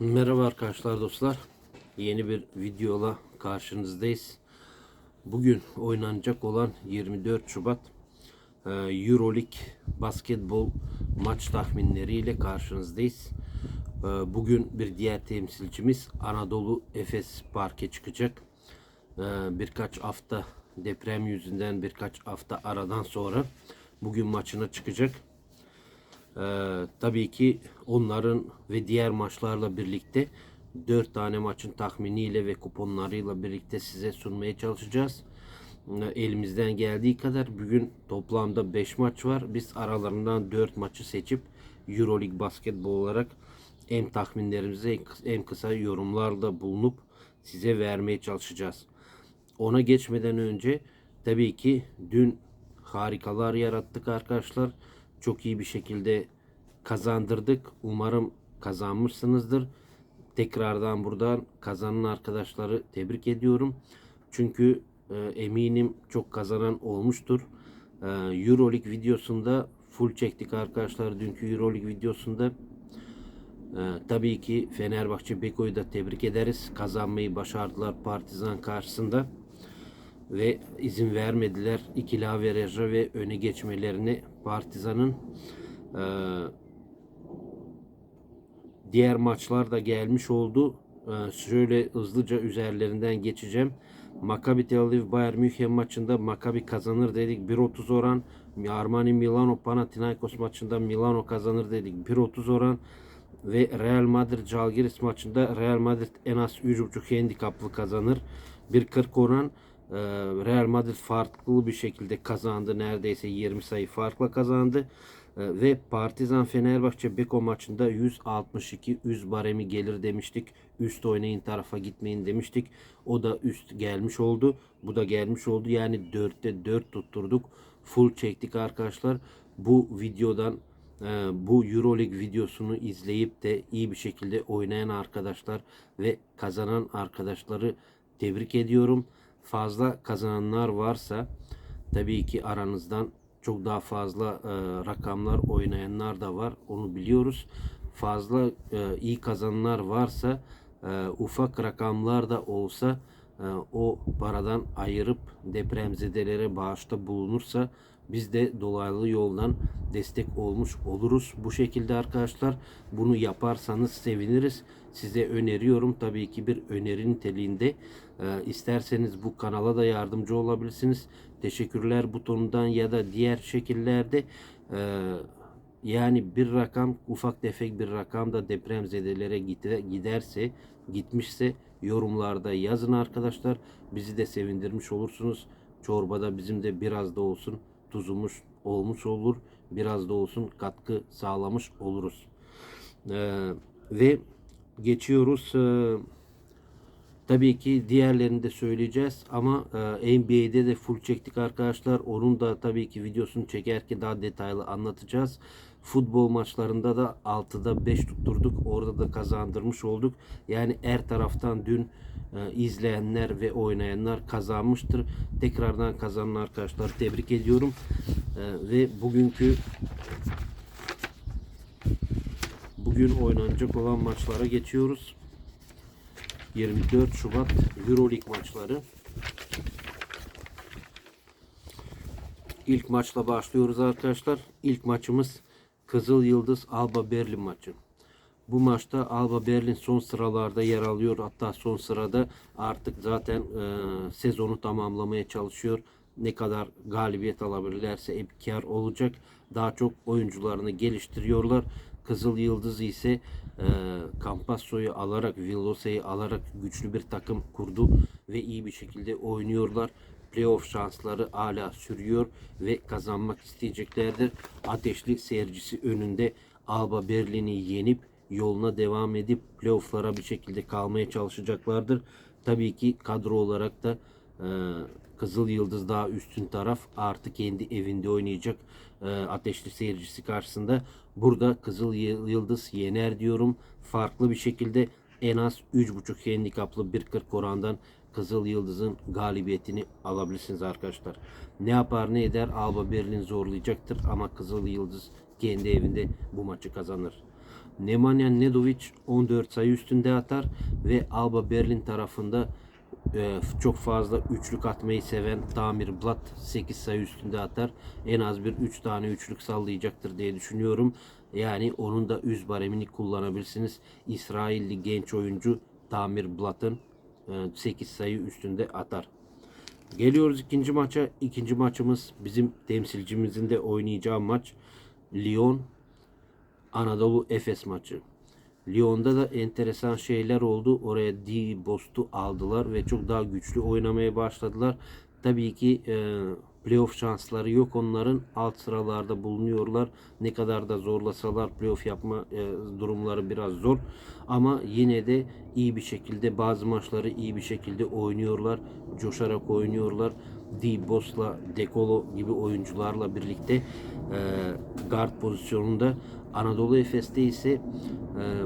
Merhaba arkadaşlar dostlar. Yeni bir videola karşınızdayız. Bugün oynanacak olan 24 Şubat e, Euroleague basketbol maç tahminleriyle karşınızdayız. E, Bugün bir diğer temsilcimiz Anadolu Efes Park'e çıkacak. E, Birkaç hafta deprem yüzünden birkaç hafta aradan sonra bugün maçına çıkacak. Ee, tabii ki onların ve diğer maçlarla birlikte 4 tane maçın tahminiyle ve kuponlarıyla birlikte size sunmaya çalışacağız. Ee, Elimizden geldiği kadar bugün toplamda 5 maç var. Biz aralarından 4 maçı seçip Euroleague basketbol olarak hem kıs- hem kısa yorumlarla bulunup size vermeye çalışacağız. Ona geçmeden önce tabii ki dün harikalar yarattık arkadaşlar. Çok iyi bir şekilde kazandırdık. Umarım kazanmışsınızdır. Tekrardan buradan kazanan arkadaşları tebrik ediyorum. Çünkü e, eminim çok kazanan olmuştur. E, Euroleague videosunda full çektik arkadaşlar. Dünkü Euroleague videosunda ee, tabii ki Fenerbahçe Beko'yu da tebrik ederiz. Kazanmayı başardılar Partizan karşısında. Ve izin vermediler ikili averaja ve öne geçmelerini Partizan'ın. Ee, diğer maçlar da gelmiş oldu. Ee, şöyle hızlıca üzerlerinden geçeceğim. Maccabi Tel Aviv Bayern München maçında Maccabi kazanır dedik 1.30 oran. Armani Milano Panathinaikos maçında Milano kazanır dedik 1.30 oran ve Real Madrid Žalgiris maçında Real Madrid en az 3.5 handikaplı kazanır. 1.40 oran e, Real Madrid farklı bir şekilde kazandı. Neredeyse 20 sayı farkla kazandı. E, Ve Partizan Fenerbahçe Beko maçında 162 100 baremi gelir demiştik. Üst oynayın tarafa gitmeyin demiştik. O da üst gelmiş oldu. Bu da gelmiş oldu. Yani 4'te 4 tutturduk. Full çektik arkadaşlar. Bu videodan e, bu Euroleague videosunu izleyip de iyi bir şekilde oynayan arkadaşlar ve kazanan arkadaşları tebrik ediyorum. Fazla kazananlar varsa tabii ki aranızdan çok daha fazla e, rakamlar oynayanlar da var. Onu biliyoruz. Fazla e, iyi kazananlar varsa e, ufak rakamlar da olsa e, o paradan ayırıp depremzedelere bağışta bulunursa biz de dolaylı yoldan destek olmuş oluruz. Bu şekilde arkadaşlar bunu yaparsanız seviniriz. Size öneriyorum tabii ki bir öneri niteliğinde. Ee, isterseniz bu kanala da yardımcı olabilirsiniz. Teşekkürler butonundan ya da diğer şekillerde e, yani bir rakam ufak tefek bir rakam da depremzedelere gide- giderse gitmişse yorumlarda yazın arkadaşlar. Bizi de sevindirmiş olursunuz. Çorbada bizim de biraz da olsun tuzumuz olmuş olur. Biraz da olsun katkı sağlamış oluruz. Ee, ve geçiyoruz. Ee, Tabii ki diğerlerini de söyleyeceğiz ama e, NBA'de de full çektik arkadaşlar. Onun da tabii ki videosunu çekerken daha detaylı anlatacağız. Futbol maçlarında da 6'da 5 tutturduk. Orada da kazandırmış olduk. Yani her taraftan dün e, izleyenler ve oynayanlar kazanmıştır. Tekrardan kazanan arkadaşlar tebrik ediyorum. E, ve bugünkü bugün oynanacak olan maçlara geçiyoruz. 24 Şubat Euroleague maçları. İlk maçla başlıyoruz arkadaşlar. İlk maçımız Kızıl Yıldız Alba Berlin maçı. Bu maçta Alba Berlin son sıralarda yer alıyor. Hatta son sırada artık zaten e, sezonu tamamlamaya çalışıyor. Ne kadar galibiyet alabilirlerse hep kar olacak. Daha çok oyuncularını geliştiriyorlar. Kızıl Yıldız ise e, Campasso'yu alarak, Villosa'yı alarak güçlü bir takım kurdu ve iyi bir şekilde oynuyorlar. Playoff şansları hala sürüyor ve kazanmak isteyeceklerdir. Ateşli seyircisi önünde Alba Berlin'i yenip yoluna devam edip playofflara bir şekilde kalmaya çalışacaklardır. Tabii ki kadro olarak da e, Kızıl Yıldız daha üstün taraf artık kendi evinde oynayacak e, ateşli seyircisi karşısında. Burada Kızıl Yı- Yıldız yener diyorum. Farklı bir şekilde en az 3.5 handikaplı 1.40 orandan Kızıl Yıldız'ın galibiyetini alabilirsiniz arkadaşlar. Ne yapar ne eder Alba Berlin zorlayacaktır ama Kızıl Yıldız kendi evinde bu maçı kazanır. Nemanja Nedovic 14 sayı üstünde atar ve Alba Berlin tarafında e, çok fazla üçlük atmayı seven Damir Blatt 8 sayı üstünde atar. En az bir 3 tane üçlük sallayacaktır diye düşünüyorum. Yani onun da üz baremini kullanabilirsiniz. İsrailli genç oyuncu Damir Blatt'ın 8 sayı üstünde atar. Geliyoruz ikinci maça. İkinci maçımız bizim temsilcimizin de oynayacağı maç. Lyon Anadolu Efes maçı. Lyon'da da enteresan şeyler oldu. Oraya D Bost'u aldılar ve çok daha güçlü oynamaya başladılar. Tabii ki e, playoff şansları yok onların. Alt sıralarda bulunuyorlar. Ne kadar da zorlasalar playoff yapma e, durumları biraz zor. Ama yine de iyi bir şekilde bazı maçları iyi bir şekilde oynuyorlar. Coşarak oynuyorlar. D Boss'la Dekolo gibi oyuncularla birlikte e, guard pozisyonunda Anadolu Efes'te ise e,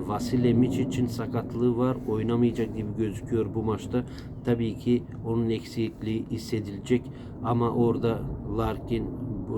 Vasile Micic'in sakatlığı var. Oynamayacak gibi gözüküyor bu maçta. Tabii ki onun eksikliği hissedilecek ama orada Larkin,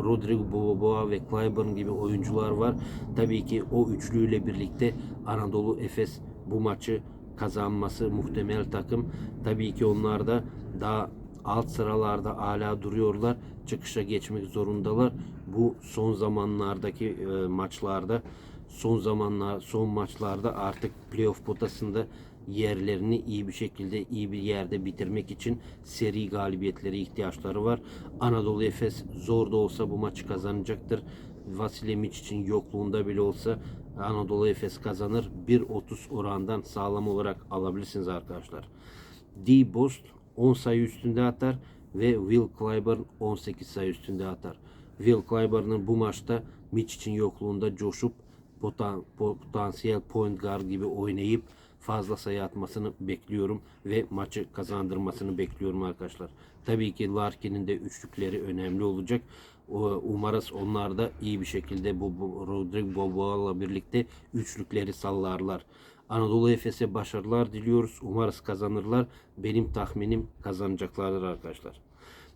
Rodrigo Boboa ve Clyburn gibi oyuncular var. Tabii ki o üçlüyle birlikte Anadolu Efes bu maçı kazanması muhtemel takım. Tabii ki onlar da daha alt sıralarda hala duruyorlar. Çıkışa geçmek zorundalar. Bu son zamanlardaki e, maçlarda son zamanlar son maçlarda artık playoff potasında yerlerini iyi bir şekilde iyi bir yerde bitirmek için seri galibiyetlere ihtiyaçları var. Anadolu Efes zor da olsa bu maçı kazanacaktır. Vasilemic için yokluğunda bile olsa Anadolu Efes kazanır. 1.30 orandan sağlam olarak alabilirsiniz arkadaşlar. D Bost 10 sayı üstünde atar ve Will Clyburn 18 sayı üstünde atar. Will Clyburn'ın bu maçta Mitch için yokluğunda coşup potan, potansiyel point guard gibi oynayıp fazla sayı atmasını bekliyorum ve maçı kazandırmasını bekliyorum arkadaşlar. Tabii ki Larkin'in de üçlükleri önemli olacak. Umarız onlar da iyi bir şekilde bu, bu Rodrigo Boboa'la birlikte üçlükleri sallarlar. Anadolu Efes'e başarılar diliyoruz. Umarız kazanırlar. Benim tahminim kazanacaklardır arkadaşlar.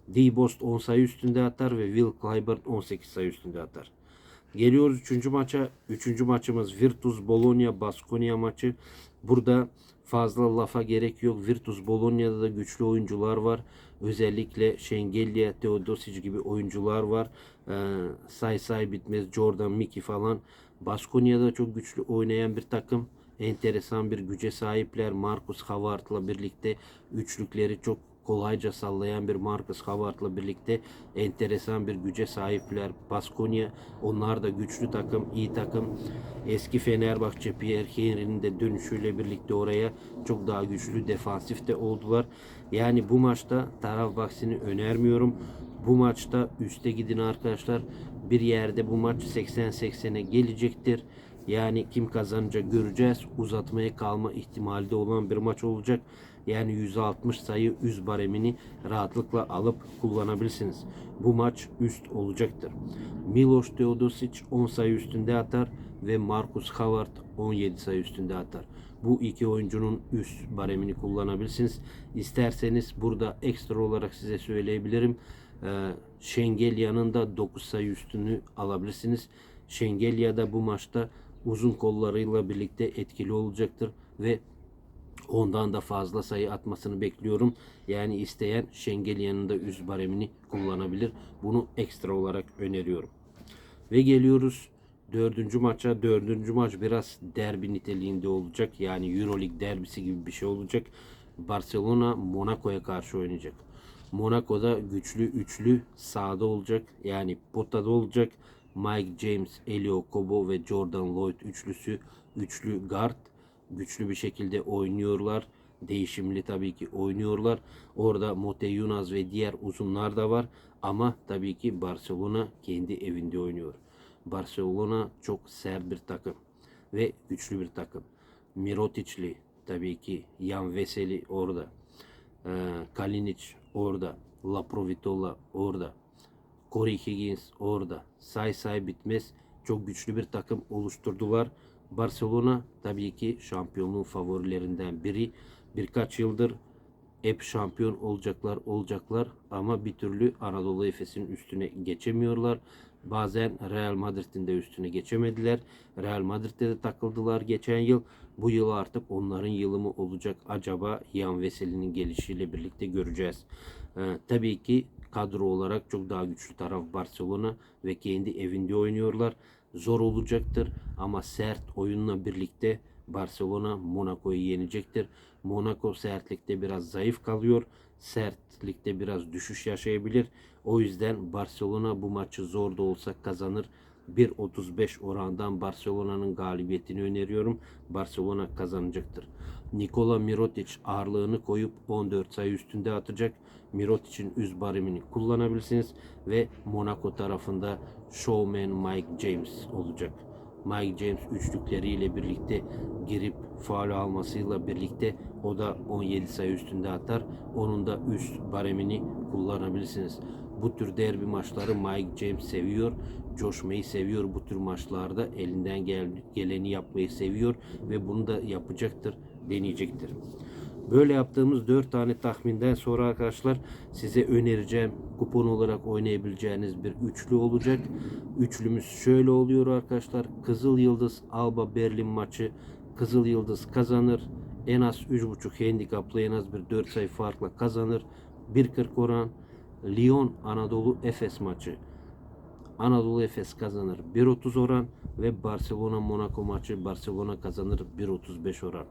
D-Bost 10 sayı üstünde atar ve Will Clyburn 18 sayı üstünde atar. Geliyoruz 3. maça. 3. maçımız Virtus Bologna Baskonia maçı. Burada fazla lafa gerek yok. Virtus Bologna'da da güçlü oyuncular var. Özellikle Şengelya, Teodosic gibi oyuncular var. Ee, say say bitmez Jordan Mickey falan. Baskonia'da çok güçlü oynayan bir takım. Enteresan bir güce sahipler. Marcus Howard'la birlikte üçlükleri çok kolayca sallayan bir Marcus Howard'la birlikte enteresan bir güce sahipler. Baskonya onlar da güçlü takım, iyi takım. Eski Fenerbahçe Pierre Henry'nin de dönüşüyle birlikte oraya çok daha güçlü defansif de oldular. Yani bu maçta taraf baksini önermiyorum. Bu maçta üste gidin arkadaşlar. Bir yerde bu maç 80-80'e gelecektir. Yani kim kazanacak göreceğiz. Uzatmaya kalma ihtimali de olan bir maç olacak. Yani 160 sayı üst baremini rahatlıkla alıp kullanabilirsiniz. Bu maç üst olacaktır. Miloš Teodosic 10 sayı üstünde atar ve Marcus Howard 17 sayı üstünde atar. Bu iki oyuncunun üst baremini kullanabilirsiniz. İsterseniz burada ekstra olarak size söyleyebilirim. Ee, Şengelya'nın da 9 sayı üstünü alabilirsiniz. Şengelya da bu maçta uzun kollarıyla birlikte etkili olacaktır ve ondan da fazla sayı atmasını bekliyorum. Yani isteyen Şengelya'nın da üst baremini kullanabilir. Bunu ekstra olarak öneriyorum. Ve geliyoruz dördüncü maça. Dördüncü maç biraz derbi niteliğinde olacak. Yani Euroleague derbisi gibi bir şey olacak. Barcelona Monaco'ya karşı oynayacak. Monaco'da güçlü üçlü sahada olacak. Yani potada olacak. Mike James, Elio Kobo ve Jordan Lloyd üçlüsü üçlü guard güçlü bir şekilde oynuyorlar. Değişimli tabii ki oynuyorlar. Orada Mote Yunus ve diğer uzunlar da var. Ama tabii ki Barcelona kendi evinde oynuyor. Barcelona çok sert bir takım ve güçlü bir takım. Mirotic'li tabii ki Jan Veseli orada. Ee, Kalinic orada. Laprovitola orada. Corey Higgins orada. Say say bitmez. Çok güçlü bir takım oluşturdular. Barcelona tabii ki şampiyonluğun favorilerinden biri. Birkaç yıldır hep şampiyon olacaklar olacaklar ama bir türlü Anadolu Efes'in üstüne geçemiyorlar. Bazen Real Madrid'in de üstüne geçemediler. Real Madrid'de de takıldılar geçen yıl. Bu yıl artık onların yılı mı olacak acaba Ian Veseli'nin gelişiyle birlikte göreceğiz. Ee, tabii ki kadro olarak çok daha güçlü taraf Barcelona ve kendi evinde oynuyorlar. Zor olacaktır ama sert oyunla birlikte Barcelona Monaco'yu yenecektir. Monaco sertlikte biraz zayıf kalıyor. Sertlikte biraz düşüş yaşayabilir. O yüzden Barcelona bu maçı zor da olsa kazanır. 1.35 orandan Barcelona'nın galibiyetini öneriyorum. Barcelona kazanacaktır. Nikola Mirotic ağırlığını koyup 14 sayı üstünde atacak. Mirotic'in üz barimini kullanabilirsiniz ve Monaco tarafında showman Mike James olacak. Mike James üçlükleriyle birlikte girip faul almasıyla birlikte o da 17 sayı üstünde atar. Onun da üst baremini kullanabilirsiniz. Bu tür derbi maçları Mike James seviyor. Coşmayı seviyor bu tür maçlarda. Elinden gel- geleni yapmayı seviyor ve bunu da yapacaktır, deneyecektir. Böyle yaptığımız 4 tane tahminden sonra arkadaşlar size önereceğim kupon olarak oynayabileceğiniz bir üçlü olacak. Üçlümüz şöyle oluyor arkadaşlar. Kızıl Yıldız Alba Berlin maçı Kızıl Yıldız kazanır. En az 3.5 handikaplı en az bir 4 sayı farkla kazanır. 1.40 oran Lyon Anadolu Efes maçı. Anadolu Efes kazanır 1.30 oran ve Barcelona Monaco maçı Barcelona kazanır 1.35 oran.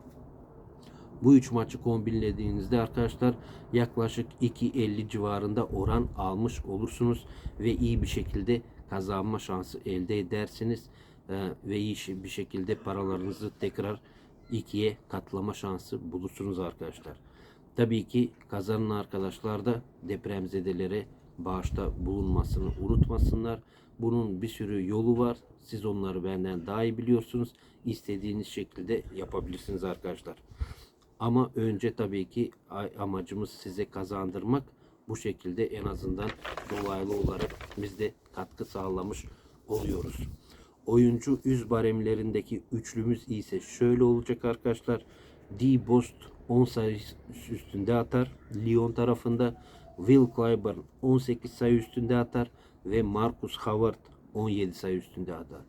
Bu üç maçı kombinlediğinizde arkadaşlar yaklaşık 2.50 civarında oran almış olursunuz ve iyi bir şekilde kazanma şansı elde edersiniz Ee, ve iyi bir şekilde paralarınızı tekrar ikiye katlama şansı bulursunuz arkadaşlar. Tabii ki kazanan arkadaşlar da depremzedelere bağışta bulunmasını unutmasınlar. Bunun bir sürü yolu var. Siz onları benden daha iyi biliyorsunuz. İstediğiniz şekilde yapabilirsiniz arkadaşlar. Ama önce tabii ki amacımız size kazandırmak. Bu şekilde en azından dolaylı olarak biz de katkı sağlamış oluyoruz. Oyuncu üz baremlerindeki üçlümüz ise şöyle olacak arkadaşlar. D. Bost 10 sayı üstünde atar. Lyon tarafında Will Clyburn 18 sayı üstünde atar ve Marcus Howard 17 sayı üstünde atar.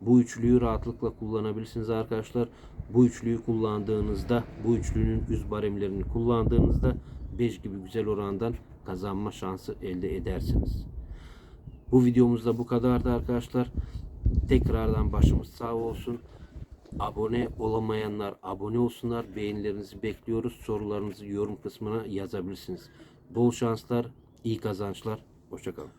Bu üçlüyü rahatlıkla kullanabilirsiniz arkadaşlar. Bu üçlüyü kullandığınızda, bu üçlünün üz baremlerini kullandığınızda 5 gibi güzel orandan kazanma şansı elde edersiniz. Bu videomuzda bu kadardı arkadaşlar. Tekrardan başımız sağ olsun. Abone olamayanlar abone olsunlar. Beğenilerinizi bekliyoruz. Sorularınızı yorum kısmına yazabilirsiniz. Bol şanslar, iyi kazançlar. Hoşçakalın.